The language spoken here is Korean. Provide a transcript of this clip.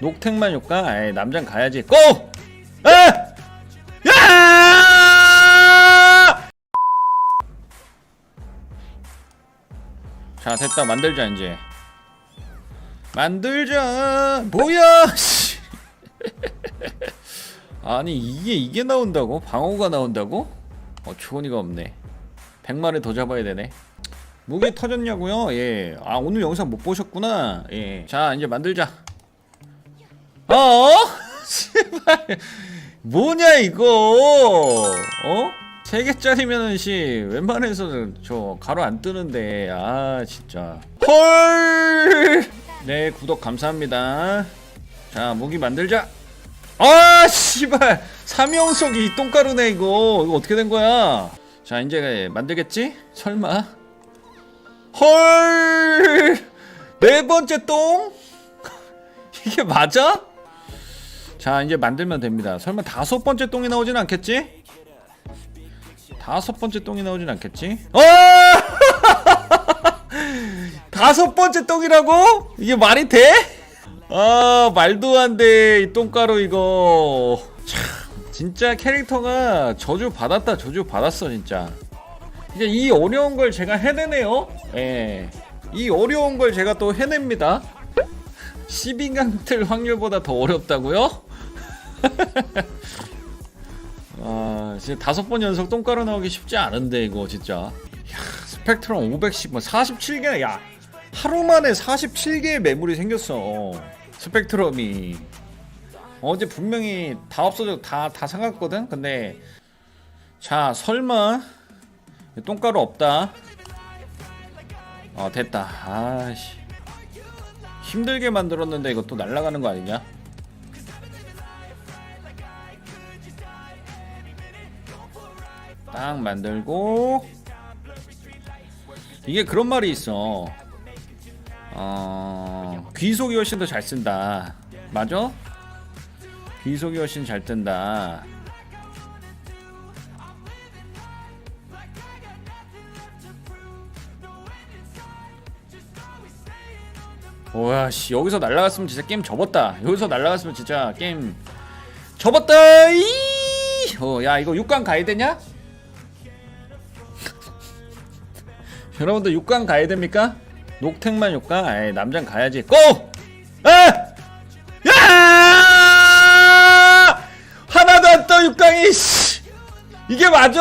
녹택만 효과? 에이 남장 가야지 고! 에! 야! 자 됐다 만들자 이제 만들자 뭐야 씨. 아니 이게 이게 나온다고? 방어가 나온다고? 어 초원이가 없네 100마리 더 잡아야 되네 무기 터졌냐고요? 예. 아 오늘 영상 못 보셨구나. 예. 자 이제 만들자. 어? 제발. 뭐냐 이거? 어? 세 개짜리면은 씨 웬만해서는 저 가로 안 뜨는데 아 진짜 헐. 네 구독 감사합니다. 자 무기 만들자. 아 씨발 삼형석이 이 똥가루네 이거 이거 어떻게 된 거야? 자 이제 만들겠지? 설마? 헐! 네 번째 똥? 이게 맞아? 자, 이제 만들면 됩니다. 설마 다섯 번째 똥이 나오진 않겠지? 다섯 번째 똥이 나오진 않겠지? 어! 다섯 번째 똥이라고? 이게 말이 돼? 아, 말도 안 돼. 이 똥가루 이거. 참, 진짜 캐릭터가 저주 받았다. 저주 받았어, 진짜. 이제 이 어려운 걸 제가 해내네요. 예. 이 어려운 걸 제가 또 해냅니다. 12강 틀 확률보다 더 어렵다고요? 아, 진짜 다섯 번 연속 똥가루 나오기 쉽지 않은데 이거 진짜. 야, 스펙트럼 510, 뭐 47개, 야 하루 만에 47개의 매물이 생겼어. 스펙트럼이 어제 분명히 다 없어져 다다 상갔거든. 근데 자 설마 똥가루 없다. 어 됐다. 아씨 힘들게 만들었는데 이거 또 날아가는 거 아니냐? 딱 만들고 이게 그런 말이 있어. 어 귀속이 훨씬 더 잘 쓴다. 맞아? 귀속이 훨씬 잘 뜬다. 오야 씨 여기서 날라갔으면 진짜 게임 접었다. 여기서 날라갔으면 진짜 게임 접었다. 이! 어, 야 이거 6강 가야 되냐? 여러분들 6강 가야 됩니까? 녹택만 6강? 에이 남장 가야지. 고! 에! 야! 하나도 안 떠 6강이 씨. 이게 맞아?